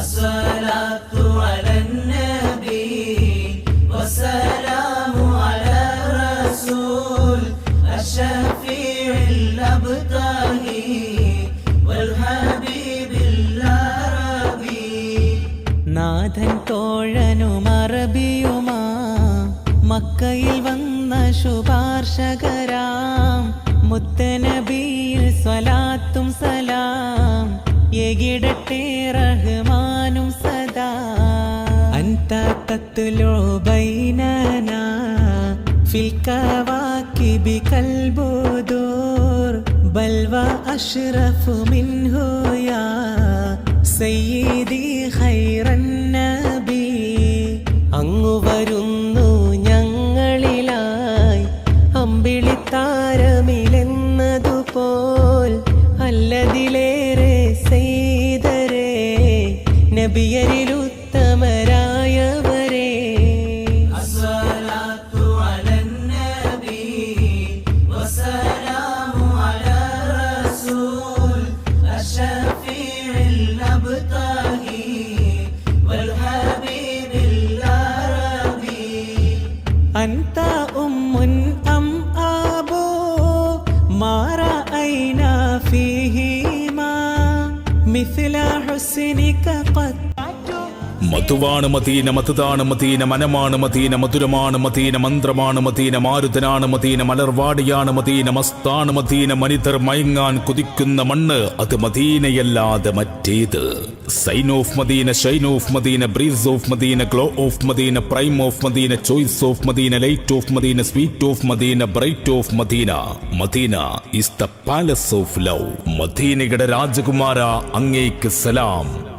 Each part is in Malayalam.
الصلاة على النبي والسلام على الرسول الشفيع الأبطالي والحبيب العربي നാഥൻ തോഴനും അറബിയുമാ മക്കയിൽ വന്ന ശുപാർശകരാം മുത്തനബിയിൽ സ്വലാത്തും സലാം എകിടട്ടെ റഹ്മാനും സദാ. അന്ത തത്തുലോ ബൈനനാ ഫിൽ കൽബുദൂർ. ബൽ വഅശ്റഫു മിൻഹു യാ. സയ്യിദി ഖൈറൻ നബിയരിലുത്തമരായവരേ മധുവാണ് മതീന മധുതാണ് മതീന മനമാണ് മതീന മധുരമാണ് മതീന മന്ത്രമാണ് മതീന മാരുതനാണ് മതീന മലർവാടിയാണ് മതീന മസ്താണ് മതീന മനിതർ മയങ്ങാൻ കുതിക്കുന്ന മണ്ണ് അത് മദീനയല്ലാതെ മറ്റേത്. Sign of Medina shine of Medina breeze of Medina glow of Medina prime of Medina choice of Medina light of Medina sweet of Medina bright of Medina. Medina is the palace of love മദീനയുടെ രാജകുമാര അങ്ങേക്ക് സലാം.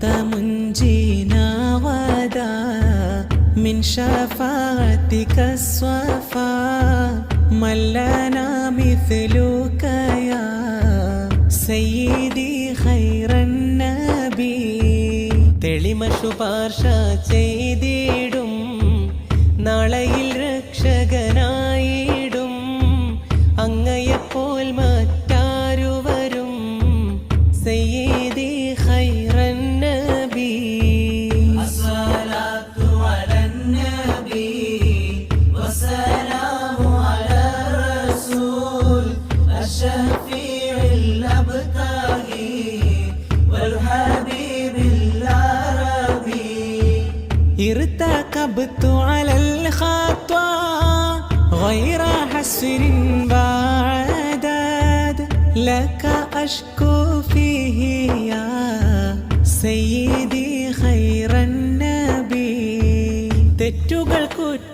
أنت منجينا غدا من شفاعتك الصفا من لنا مثلك يا سيدي خير النبي തെളിമ ശുപാർശ ചെയ്തിടും ارتكبت على الخطا غير حسر بعدد لك أشكو فيه يا سيدي خير النبي തെറ്റുകൾ കുറ്റം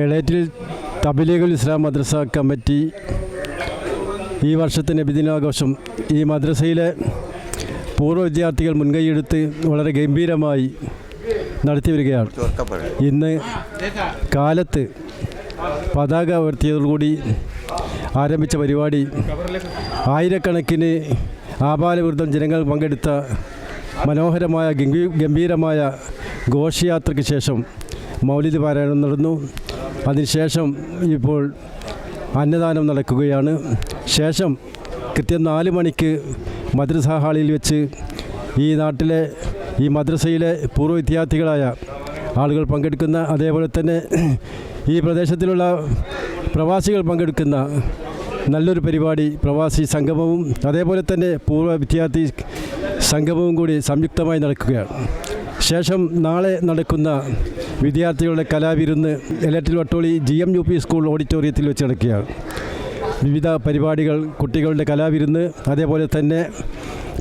എളേറ്റിൽ തബലീഗുൽ ഇസ്ലാം മദ്രസ കമ്മിറ്റി ഈ വർഷത്തെ നബിദിനാഘോഷം ഈ മദ്രസയിലെ പൂർവ വിദ്യാർത്ഥികൾ മുൻകൈയെടുത്ത് വളരെ ഗംഭീരമായി നടത്തി വരികയാണ്. ഇന്ന് കാലത്ത് പതാക ഉയർത്തിയതോടുകൂടി ആരംഭിച്ച പരിപാടി ആയിരക്കണക്കിന് ആപാലവൃദ്ധം ജനങ്ങൾ പങ്കെടുത്ത മനോഹരമായ ഗംഭീ- ഗംഭീരമായ ഘോഷയാത്രയ്ക്ക് ശേഷം മൗലിക പാരായണം നടന്നു. അതിനുശേഷം ഇപ്പോൾ അന്നദാനം നടക്കുകയാണ്. ശേഷം കൃത്യം നാല് മണിക്ക് മദ്രസ ഹാളിൽ വെച്ച് ഈ നാട്ടിലെ ഈ മദ്രസയിലെ പൂർവ വിദ്യാർത്ഥികളായ ആളുകൾ പങ്കെടുക്കുന്ന അതേപോലെ തന്നെ ഈ പ്രദേശത്തിലുള്ള പ്രവാസികൾ പങ്കെടുക്കുന്ന നല്ലൊരു പരിപാടി പ്രവാസി സംഗമവും അതേപോലെ തന്നെ പൂർവ വിദ്യാർത്ഥി സംഗമവും കൂടി സംയുക്തമായി നടക്കുകയാണ്. ശേഷം നാളെ നടക്കുന്ന വിദ്യാർത്ഥികളുടെ കലാവിരുന്ന് എലറ്റിൽ Vattoli G M U P school ഓഡിറ്റോറിയത്തിൽ വെച്ച് നടക്കുകയാണ്. വിവിധ പരിപാടികൾ കുട്ടികളുടെ കലാവിരുന്ന് അതേപോലെ തന്നെ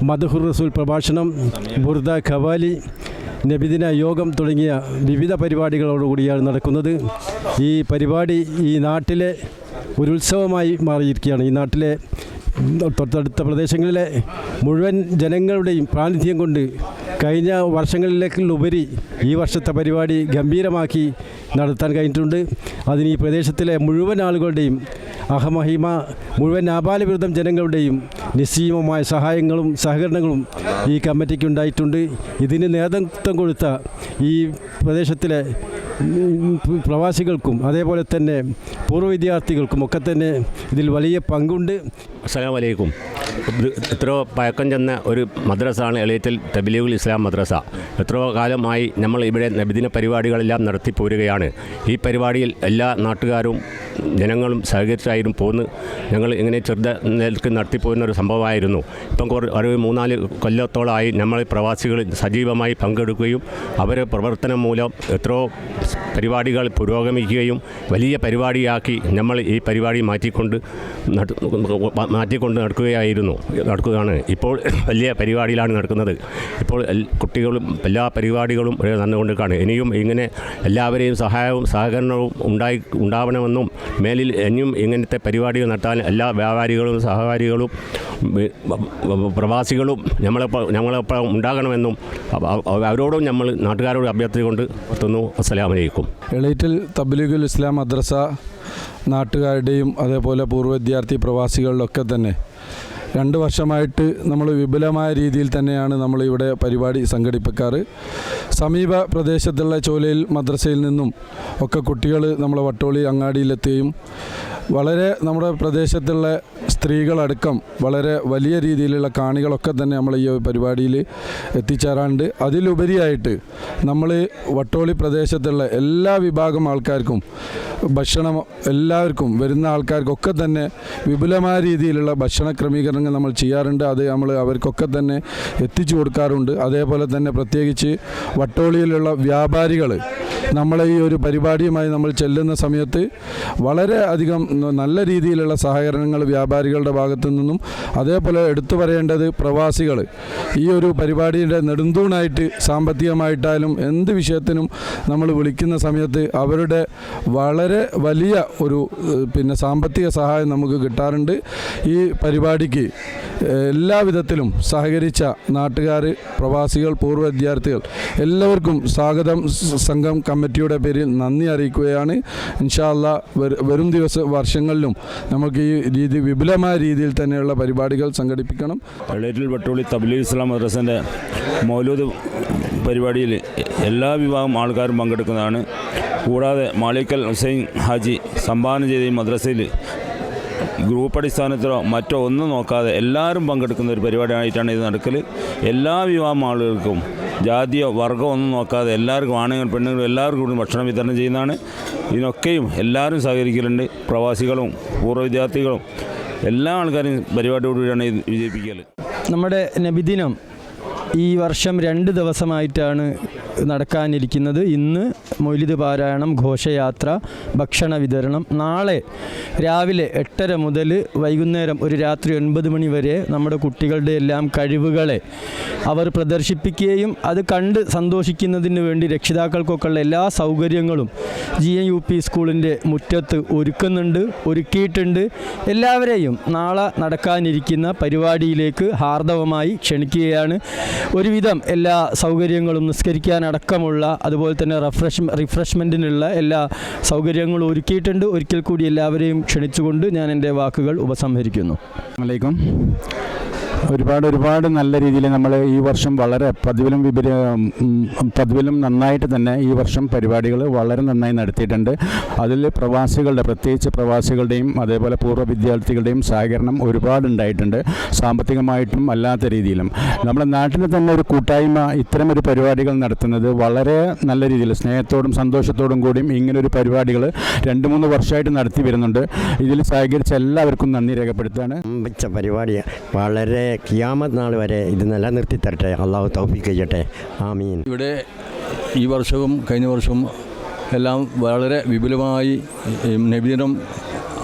മധുഹുർ റസൂൽ പ്രഭാഷണം ബുർദ ഖവാലി നബിദിന യോഗം തുടങ്ങിയ വിവിധ പരിപാടികളോടുകൂടിയാണ് നടക്കുന്നത്. ഈ പരിപാടി ഈ നാട്ടിലെ ഒരു ഉത്സവമായി മാറിയിരിക്കുകയാണ്. ഈ നാട്ടിലെ തൊട്ടടുത്ത പ്രദേശങ്ങളിലെ മുഴുവൻ ജനങ്ങളുടെയും പ്രാതിനിധ്യം കൊണ്ട് കഴിഞ്ഞ വർഷങ്ങളിലേക്കുള്ളുപരി ഈ വർഷത്തെ പരിപാടി ഗംഭീരമാക്കി നടത്താൻ കഴിഞ്ഞിട്ടുണ്ട്. അതിന് ഈ പ്രദേശത്തിലെ മുഴുവൻ ആളുകളുടെയും അഹമഹിമ മുഴുവൻ ആപാലവിരുദ്ധം ജനങ്ങളുടെയും നിസ്സീമമായ സഹായങ്ങളും സഹകരണങ്ങളും ഈ കമ്മിറ്റിക്ക് ഉണ്ടായിട്ടുണ്ട്. ഇതിന് നേതൃത്വം കൊടുത്ത ഈ പ്രദേശത്തിലെ പ്രവാസികൾക്കും അതേപോലെ തന്നെ പൂർവ വിദ്യാർത്ഥികൾക്കും ഒക്കെ തന്നെ ഇതിൽ വലിയ പങ്കുണ്ട്. അസ്സലാം വലൈക്കും ഇത് എത്രയോ പഴക്കം ചെന്ന ഒരു മദ്രസാണ് എളിയത്തിൽ തബിലീഗുൽ ഇസ്ലാം മദ്രസ. എത്രയോ കാലമായി നമ്മൾ ഇവിടെ നബിദിന പരിപാടികളെല്ലാം നടത്തി പോരുകയാണ്. ഈ പരിപാടിയിൽ എല്ലാ നാട്ടുകാരും ജനങ്ങളും സഹകരിച്ചായിരുന്നു പോന്ന്. ഞങ്ങൾ ഇങ്ങനെ ചെറുത നിലയ്ക്ക് നടത്തിപ്പോരുന്ന ഒരു സംഭവമായിരുന്നു. ഇപ്പം കുറേ ഒരു മൂന്നാൽ കൊല്ലത്തോളമായി നമ്മൾ പ്രവാസികൾ സജീവമായി പങ്കെടുക്കുകയും അവർ പ്രവർത്തനം മൂലം എത്രയോ പരിപാടികൾ പുരോഗമിക്കുകയും വലിയ പരിപാടിയാക്കി നമ്മൾ ഈ പരിപാടി മാറ്റിക്കൊണ്ട് മാറ്റിക്കൊണ്ട് നടക്കുകയായിരുന്നു നടക്കുകയാണ്. ഇപ്പോൾ വലിയ പരിപാടിയിലാണ് നടക്കുന്നത്. ഇപ്പോൾ കുട്ടികളും എല്ലാ പരിപാടികളും നടന്നുകൊണ്ടിരിക്കുകയാണ്. ഇനിയും ഇങ്ങനെ എല്ലാവരെയും സഹായവും സഹകരണവും ഉണ്ടായി ഉണ്ടാവണമെന്നും മേലിൽ ഇനിയും ഇങ്ങനത്തെ പരിപാടികൾ നടത്താൻ എല്ലാ വ്യാപാരികളും സഹകാരികളും പ്രവാസികളും നമ്മളെപ്പോൾ നമ്മളെപ്പോൾ ഉണ്ടാകണമെന്നും അവ- അവ- അവരോടും നമ്മൾ നാട്ടുകാരോട് അഭ്യർത്ഥിച്ചുകൊണ്ട് എത്തുന്നു അസ്സലാമു അലൈക്കും. എളീറ്റിൽ തബ്ലീഗുൽ ഇസ്ലാം മദ്രസ നാട്ടുകാരുടെയും അതേപോലെ പൂർവ വിദ്യാർത്ഥി പ്രവാസികളിലൊക്കെ തന്നെ രണ്ട് വർഷമായിട്ട് നമ്മൾ വിപുലമായ രീതിയിൽ തന്നെയാണ് നമ്മൾ ഇവിടെ പരിപാടി സംഘടിപ്പിക്കാറ്. സമീപ പ്രദേശത്തുള്ള ചോലയിൽ മദ്രസയിൽ നിന്നും ഒക്കെ കുട്ടികൾ നമ്മളെ വട്ടോളി അങ്ങാടിയിലെത്തുകയും വളരെ നമ്മുടെ പ്രദേശത്തുള്ള സ്ത്രീകളടക്കം വളരെ വലിയ രീതിയിലുള്ള കാണികളൊക്കെ തന്നെ നമ്മൾ ഈ പരിപാടിയിൽ എത്തിച്ചേരാറുണ്ട്. അതിലുപരിയായിട്ട് നമ്മൾ വട്ടോളി പ്രദേശത്തുള്ള എല്ലാ വിഭാഗം ആൾക്കാർക്കും ഭക്ഷണം എല്ലാവർക്കും വരുന്ന ആൾക്കാർക്കൊക്കെ തന്നെ വിപുലമായ രീതിയിലുള്ള ഭക്ഷണ ക്രമീകരണങ്ങൾ നമ്മൾ ചെയ്യാറുണ്ട്. അത് നമ്മൾ അവർക്കൊക്കെ തന്നെ എത്തിച്ചു കൊടുക്കാറുണ്ട്. അതേപോലെ തന്നെ പ്രത്യേകിച്ച് വട്ടോളിയിലുള്ള വ്യാപാരികൾ നമ്മളെ ഈ ഒരു പരിപാടിയുമായി നമ്മൾ ചെല്ലുന്ന സമയത്ത് വളരെ അധികം നല്ല രീതിയിലുള്ള സഹകരണങ്ങൾ വ്യാപാരികളുടെ ഭാഗത്തു നിന്നും അതേപോലെ എടുത്തു പറയേണ്ടത് പ്രവാസികൾ ഈ ഒരു പരിപാടിയുടെ നെടുന്തൂണായിട്ട് സാമ്പത്തികമായിട്ടായാലും എന്ത് വിഷയത്തിനും നമ്മൾ വിളിക്കുന്ന സമയത്ത് അവരുടെ വളരെ വലിയ ഒരു പിന്നെ സാമ്പത്തിക സഹായം നമുക്ക് കിട്ടാറുണ്ട്. ഈ പരിപാടിക്ക് എല്ലാ വിധത്തിലും സഹകരിച്ച നാട്ടുകാർ പ്രവാസികൾ പൂർവ വിദ്യാർത്ഥികൾ എല്ലാവർക്കും സ്വാഗതം. സംഘം കമ്മിറ്റിയുടെ പേരിൽ നന്ദി അറിയിക്കുകയാണ്. ഇൻഷാല്ല വരും ദിവസ വർഷങ്ങളിലും നമുക്ക് ഈ രീതി വിപുലമായ രീതിയിൽ തന്നെയുള്ള പരിപാടികൾ സംഘടിപ്പിക്കണം. എളേറ്റിൽ വട്ടോളി തബ്ലി ഇസ്ലാം മദ്രസന്റെ മൗലൂദ് പരിപാടിയിൽ എല്ലാ വിഭാഗം ആൾക്കാരും പങ്കെടുക്കുന്നതാണ്. കൂടാതെ മാളിക്കൽ ഹുസൈൻ ഹാജി സംഭാവന ചെയ്ത ഈ മദ്രസയിൽ ഗ്രൂപ്പ് അടിസ്ഥാനത്തിലോ മറ്റോ ഒന്നും നോക്കാതെ എല്ലാവരും പങ്കെടുക്കുന്ന ഒരു പരിപാടിയായിട്ടാണ് ഇത് നടക്കൽ എല്ലാ വിവാഹം ആളുകൾക്കും ജാതിയോ വർഗമോ ഒന്നും നോക്കാതെ എല്ലാവർക്കും ആണുങ്ങളും പെണ്ണുങ്ങളും എല്ലാവർക്കും കൂടി ഭക്ഷണം വിതരണം ചെയ്യുന്നതാണ്. ഇതിനൊക്കെയും എല്ലാവരും സഹകരിക്കലുണ്ട്. പ്രവാസികളും പൂർവ വിദ്യാർത്ഥികളും എല്ലാ ആൾക്കാരും പരിപാടിയോടുകൂടിയാണ് ഇത് വിജയിപ്പിക്കൽ നമ്മുടെ നബിദിനം ഈ വർഷം രണ്ട് ദിവസമായിട്ടാണ് നടക്കാനിരിക്കുന്നത്. ഇന്ന് മൊയ്ലിദ് പാരായണം ഘോഷയാത്ര ഭക്ഷണ വിതരണം. നാളെ രാവിലെ എട്ടര മുതൽ വൈകുന്നേരം ഒരു രാത്രി ഒൻപത് മണി വരെ നമ്മുടെ കുട്ടികളുടെ എല്ലാം കഴിവുകളെ അവർ പ്രദർശിപ്പിക്കുകയും അത് കണ്ട് സന്തോഷിക്കുന്നതിന് വേണ്ടി രക്ഷിതാക്കൾക്കൊക്കെയുള്ള എല്ലാ സൗകര്യങ്ങളും ജി എൻ യു പി സ്കൂളിന്റെ മുറ്റത്ത് ഒരുക്കുന്നുണ്ട് ഒരുക്കിയിട്ടുണ്ട്. എല്ലാവരെയും നാളെ നടക്കാനിരിക്കുന്ന പരിപാടിയിലേക്ക് ഹാർദവമായി ക്ഷണിക്കുകയാണ്. ഒരുവിധം എല്ലാ സൗകര്യങ്ങളും നിസ്കരിക്കാനടക്കമുള്ള അതുപോലെ തന്നെ റിഫ്രഷ് റിഫ്രഷ്മെന്റിനുള്ള എല്ലാ സൗകര്യങ്ങളും ഒരുക്കിയിട്ടുണ്ട്. ഒരിക്കൽ കൂടി എല്ലാവരെയും ക്ഷണിച്ചുകൊണ്ട് ഞാൻ എന്റെ വാക്കുകൾ ഉപസംഹരിക്കുന്നു. അലൈക്കും. ഒരുപാട് ഒരുപാട് നല്ല രീതിയിൽ നമ്മൾ ഈ വർഷം വളരെ പതിവിലും വിപരീ പതിവിലും നന്നായിട്ട് തന്നെ ഈ വർഷം പരിപാടികൾ വളരെ നന്നായി നടത്തിയിട്ടുണ്ട്. അതിൽ പ്രവാസികളുടെ പ്രത്യേകിച്ച് പ്രവാസികളുടെയും അതേപോലെ പൂർവ വിദ്യാർത്ഥികളുടെയും സഹകരണം ഒരുപാട് ഉണ്ടായിട്ടുണ്ട്. സാമ്പത്തികമായിട്ടും അല്ലാത്ത രീതിയിലും. നമ്മുടെ നാട്ടിൽ തന്നെ ഒരു കൂട്ടായ്മ ഇത്തരമൊരു പരിപാടികൾ നടത്തുന്നത് വളരെ നല്ല രീതിയിൽ സ്നേഹത്തോടും സന്തോഷത്തോടും കൂടിയും ഇങ്ങനൊരു പരിപാടികൾ രണ്ട് മൂന്ന് വർഷമായിട്ട് നടത്തി വരുന്നുണ്ട്. ഇതിൽ സഹകരിച്ച എല്ലാവർക്കും നന്ദി രേഖപ്പെടുത്തുകയാണ്. പരിപാടിയാണ്. പരിപാടി വളരെ കിയാമത് നാൾ വരെ ഇത് നിലനിർത്തി തരട്ടെ അള്ളാഹു തൗഫീഖ് ചെയ്യട്ടെ. ആമീൻ. ഇവിടെ ഈ വർഷവും കഴിഞ്ഞ വർഷവും എല്ലാം വളരെ വിപുലമായി നബിദിനം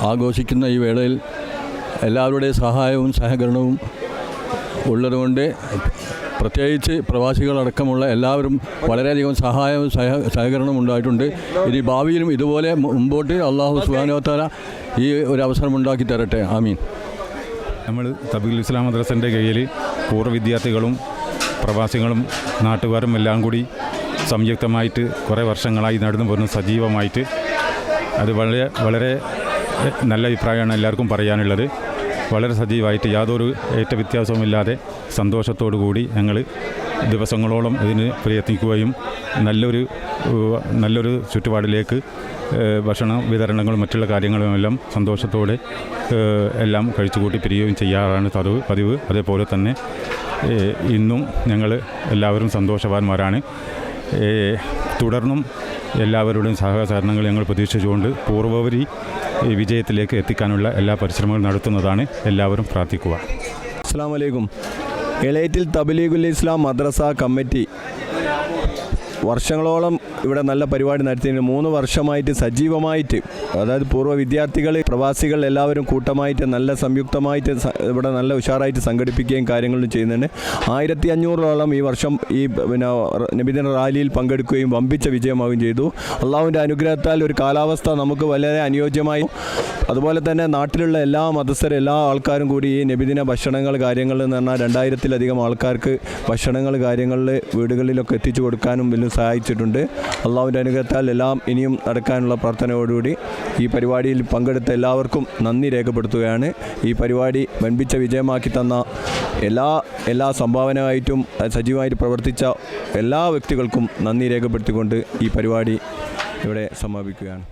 ആഘോഷിക്കുന്ന ഈ വേളയിൽ എല്ലാവരുടെയും സഹായവും സഹകരണവും ഉള്ളതുകൊണ്ട് പ്രത്യേകിച്ച് പ്രവാസികളടക്കമുള്ള എല്ലാവരും വളരെയധികം സഹായവും സഹ സഹകരണവും ഉണ്ടായിട്ടുണ്ട്. ഇനി ഭാവിയിലും ഇതുപോലെ മുമ്പോട്ട് അള്ളാഹു സുബാനോത്താല ഈ ഒരു അവസരം ഉണ്ടാക്കി തരട്ടെ. ആമീൻ. നമ്മൾ തബീൽ ഇസ്ലാം മദ്രസന്റെ കീഴിൽ പൂർവ വിദ്യാർത്ഥികളും പ്രവാസികളും നാട്ടുകാരും എല്ലാം കൂടി സംയുക്തമായിട്ട് കുറേ വർഷങ്ങളായി നടന്നു പോകുന്നു സജീവമായിട്ട്. അത് വളരെ വളരെ നല്ല അഭിപ്രായമാണ് എല്ലാവർക്കും പറയാനുള്ളത്. വളരെ സജീവമായിട്ട് യാതൊരു ഏറ്റ വ്യത്യാസവുമില്ലാതെ സന്തോഷത്തോടു കൂടി ഞങ്ങൾ ദിവസങ്ങളോളം ഇതിന് പ്രയത്നിക്കുകയും നല്ലൊരു നല്ലൊരു ചുറ്റുപാടിലേക്ക് ഭക്ഷണ വിതരണങ്ങളും മറ്റുള്ള കാര്യങ്ങളുമെല്ലാം സന്തോഷത്തോടെ എല്ലാം കഴിച്ചുകൂട്ടി പിരിയുകയും ചെയ്യാറാണ് പതിവ് പതിവ്. അതേപോലെ തന്നെ ഇന്നും ഞങ്ങൾ എല്ലാവരും സന്തോഷവാന്മാരാണ്. തുടർന്നും എല്ലാവരുടെയും സഹകരണങ്ങൾ ഞങ്ങൾ പ്രതീക്ഷിച്ചുകൊണ്ട് പൂർവപരി വിജയത്തിലേക്ക് എത്തിക്കാനുള്ള എല്ലാ പരിശ്രമങ്ങളും നടത്തുന്നതാണ് എല്ലാവരും പ്രാർത്ഥിക്കുക. അസ്സാം വലൈക്കും എളേറ്റിൽ തബലീഗുൽ ഇസ്ലാം മദ്രസ കമ്മിറ്റി വർഷങ്ങളോളം ഇവിടെ നല്ല പരിപാടി നടത്തിയതിന് മൂന്ന് വർഷമായിട്ട് സജീവമായിട്ട് അതായത് പൂർവ വിദ്യാർത്ഥികൾ പ്രവാസികൾ എല്ലാവരും കൂട്ടമായിട്ട് നല്ല സംയുക്തമായിട്ട് ഇവിടെ നല്ല ഉഷാറായിട്ട് സംഘടിപ്പിക്കുകയും കാര്യങ്ങളും ചെയ്യുന്നുണ്ട്. ആയിരത്തി അഞ്ഞൂറോളം ഈ വർഷം ഈ പിന്നെ നബിദിന റാലിയിൽ പങ്കെടുക്കുകയും വമ്പിച്ച വിജയമാവുകയും ചെയ്തു. അള്ളാഹുവിന്റെ അനുഗ്രഹത്താൽ ഒരു കാലാവസ്ഥ നമുക്ക് വളരെ അനുയോജ്യമായി. അതുപോലെ തന്നെ നാട്ടിലുള്ള എല്ലാ മതസ്ഥരും എല്ലാ ആൾക്കാരും കൂടി ഈ നബിദിന ഭക്ഷണങ്ങൾ കാര്യങ്ങൾ എന്ന് പറഞ്ഞാൽ രണ്ടായിരത്തിലധികം ആൾക്കാർക്ക് ഭക്ഷണങ്ങൾ കാര്യങ്ങളിൽ വീടുകളിലൊക്കെ എത്തിച്ചു കൊടുക്കാനും വലിയ സഹായിച്ചിട്ടുണ്ട്. അള്ളാഹുവിന്റെ അനുഗ്രഹത്താൽ എല്ലാം ഇനിയും നടക്കാനുള്ള പ്രാർത്ഥനയോടുകൂടി ഈ പരിപാടിയിൽ പങ്കെടുത്ത എല്ലാവർക്കും നന്ദി രേഖപ്പെടുത്തുകയാണ്. ഈ പരിപാടി വൻപിച്ച വിജയമാക്കി തന്ന എല്ലാ എല്ലാ സംഭാവനയായിട്ടും സജീവമായിട്ട് പ്രവർത്തിച്ച എല്ലാ വ്യക്തികൾക്കും നന്ദി രേഖപ്പെടുത്തിക്കൊണ്ട് ഈ പരിപാടി ഇവിടെ സമാപിക്കുകയാണ്.